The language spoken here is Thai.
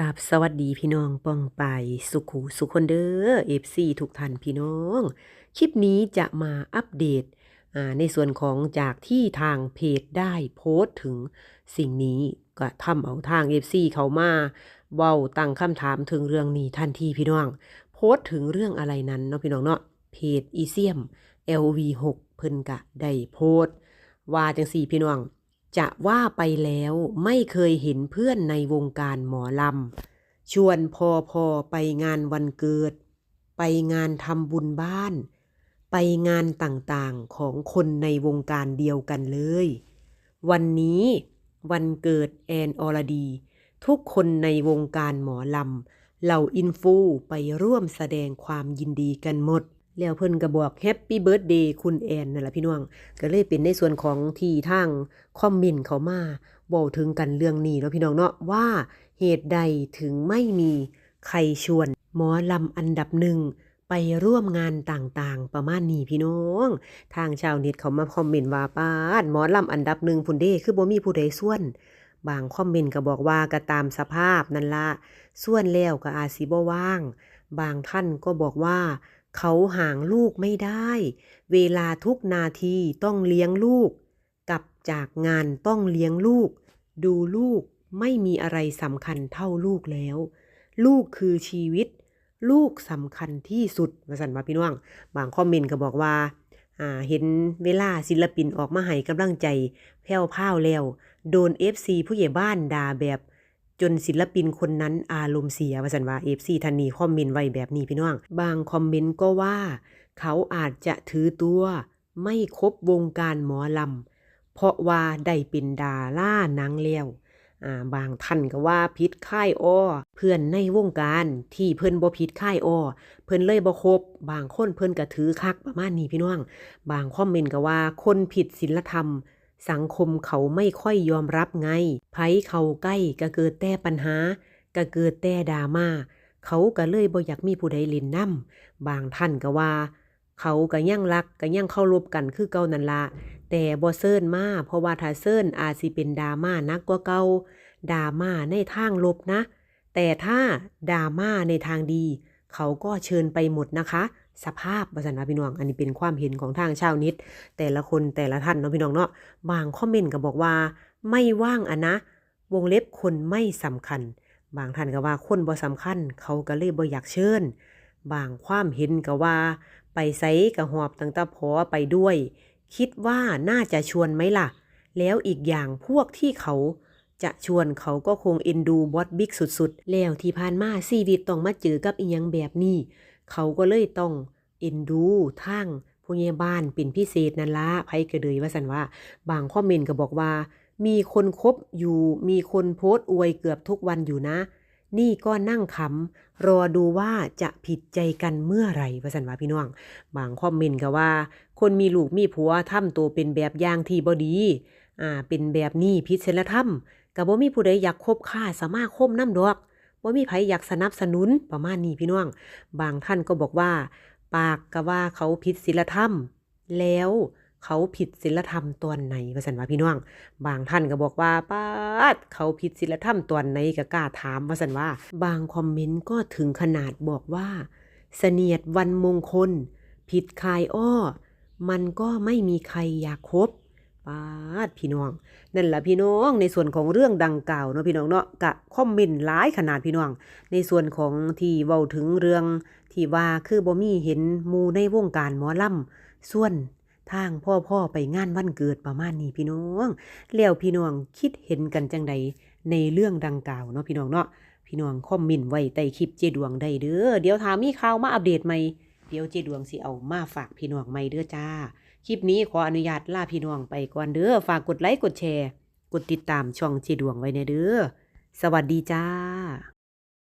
กับสวัสดีพี่น้องป้องไปสุขูสุขคนเด้อเอฟซีทุกท่านพี่น้อง คลิปนี้จะมาอัปเดตในส่วนของจากที่ทางเพจได้โพสต์ถึงสิ่งนี้ก็ทำเอาทาง FC เขามาเว้าตั้งคำถามถึงเรื่องนี้ทันทีพี่น้อง โพสต์ถึงเรื่องอะไรนั้นเนาะพี่น้องเนาะเพจอีเซียม LV6 เพิ่นกะได้โพสต์ว่าจังสี่พี่น้อง จะว่าไปแล้วไม่เคยเห็นเพื่อนในวงการหมอลำ ชวนพอพอไปงานวันเกิด ไปงานทำบุญบ้าน ไปงานต่างๆของคนในวงการเดียวกันเลย วันนี้วันเกิดแอนอรดี ทุกคนในวงการหมอลำเหล่าอินฟูไปร่วมแสดงความยินดีกันหมด แล้วเพิ่นก็บอกแฮปปี้เบิร์ดเดย์คุณแอนนั่นแหละพี่น้อง ก็เลยเป็นในส่วนของที่ทางคอมเมนต์เขามาบอกถึงกันเรื่องนี้เนาะพี่น้องเนาะว่าเหตุใดถึงไม่มีใครชวน หมอลำอันดับหนึ่งไปร่วมงานต่างๆ ประมาณนี้พี่น้อง ทางชาวเน็ตเขามาคอมเมนต์ว่าป้าดหมอลำอันดับหนึ่งพุ่นเด้คือบ่มีผู้ใดส่วน บางคอมเมนต์ก็บอกว่าก็ตามสภาพนั่นละส่วนแล้วก็อาจสิบ่ว่าง บางท่านก็บอกว่า เขาห่างลูกไม่ได้ เวลาทุกนาทีต้องเลี้ยงลูก กลับจากงานต้องเลี้ยงลูก ดูลูกไม่มีอะไรสำคัญเท่าลูกแล้ว ลูกคือชีวิต ลูกสำคัญที่สุดมาสันมาพี่น้อง บางคอมเมนต์ก็บอกว่าาเห็นเวลาศิลปินออกมาให้กำลังใจ แผ่วพราวแล้ว โดน FC ผู้ใหญ่บ้านด่าแบบ จนศิลปินคนนั้นอารมณ์เสียว่าสันว่า FC ทันนีคอมเมนต์ไว้แบบนี้พี่น้อง บางคอมเมนต์ก็ว่า เขาอาจจะถือตัว ไม่ครบวงการหมอลำ เพราะว่าได้เป็นดารานังแล้วาบางท่านก็ว่าพิษค่ายอ้อเพื่อนในวงการที่เพิ่อนบ่ผิดค่ายอ้อเพิ่อนเลยบ่ครบบางคนเพิ่อนก็ถือคักประมาณนี้พี่น้อง บางคอมเมนต์ก็ว่าคนผิดศีลธรรม สังคมเขาไม่ค่อยยอมรับไง ไผเขาใกล้ก็เกิดแต่ปัญหา ก็เกิดแต่ดราม่า เขาก็เลยบ่อยากมีผู้ใดเล่นนํบางท่านก็ว่า เขาก็ยังรักก็ยังเคารพกันคือเก่านั่นละแต่บ่เซินมาเพราะว่าถ้าเซินอาจสิเป็นดราม่านักกว่าเก่าดราม่าในทางลบนะ แต่ถ้าดราม่าในทางดี เขาก็เชิญไปหมดนะคะ สภาพบสันว่าพี่น้อง อันนี้เป็นความเห็นของทางชาวนิด แต่ละคนแต่ละท่านเนาะพี่น้องเนาะบางคอมเมนต์ก็บอกว่า ไม่ว่างอะนะ วงเล็บคนไม่สำคัญ บางท่านก็ว่าคนบ่สำคัญ เขาก็เลยบ่อยากเชิญ บางความเห็นก็ว่า ไปไสกับหอบตั้งตาพอไปด้วย คิดว่าน่าจะชวนไหมล่ะ แล้วอีกอย่างพวกที่เขาจะชวนเขาก็คงเอ็นดูบอสบิ๊กสุดๆ แล้วที่ผ่านมาชีวิตต้องมาเจอกับอีหยังแบบนี้ เขาก็เลยต้องเอ็นดูทางผู้ใหญ่บ้านเป็นพิเศษนั่นละไผก็เลยว่าสันว่า บางคอมเมนก็บอกว่า มีคนคบอยู่มีคนโพสต์อวยเกือบทุกวันอยู่นะ นี่ก็นั่งขำรอดูว่าจะผิดใจกันเมื่อไหร่ว่าสันว่าพี่น้อง บางคอมเมนก็ว่า คนมีลูกมีผัวทำตัวเป็นแบบอย่างที่บ่ดี อ่า เป็นแบบนี้ผิดศีลธรรมก็บ่มีผู้ใดอยากคบค้าสมาคมน้ำดอก บ่ามีไผอยากสนับสนุนประมาณนี้พี่น้อง บางท่านก็บอกว่า ปากก็ว่าเขาผิดศีลธรรม แล้วเขาผิดศีลธรรมตอนไหนว่าสันว่าพี่น้อง บางท่านก็บอกว่าป้าเขาผิดศีลธรรมตอนไหนก็กล้าถามว่าสันว่า บางคอมเมนต์ก็ถึงขนาดบอกว่า เสนียดวันมงคล ผิดคายอ้อ มันก็ไม่มีใครอยากคบ ปาดพี่น้อง นั่นแหละพี่น้องในส่วนของเรื่องดังกล่าวเนาะพี่น้องเนาะกะคอมเมนต์หลายขนาดพี่น้อง ในส่วนของที่เว้าถึงเรื่องที่ว่าคือบ่มีเห็นมูในวงการหมอลำส่วนทางพ่อพ่อไปงานวันเกิดประมาณนี้พี่น้องแล้วพี่น้องคิดเห็นกันจังใดในเรื่องดังกล่าวเนาะพี่น้องเนาะพี่น้องคอมเมนต์ไว้ใต้คลิปเจดวงได้เด้อเดี๋ยวถามีข่าวมาอัปเดตใหม่เดี๋ยวเจดวงสิเอามาฝากพี่น้องใหม่เด้อจ้า คลิปนี้ขออนุญาตลาพี่น้องไปก่อนเด้อฝากกดไลค์กดแชร์ กดติดตามช่องเจดวงไว้ในเด้อสวัสดีจ้า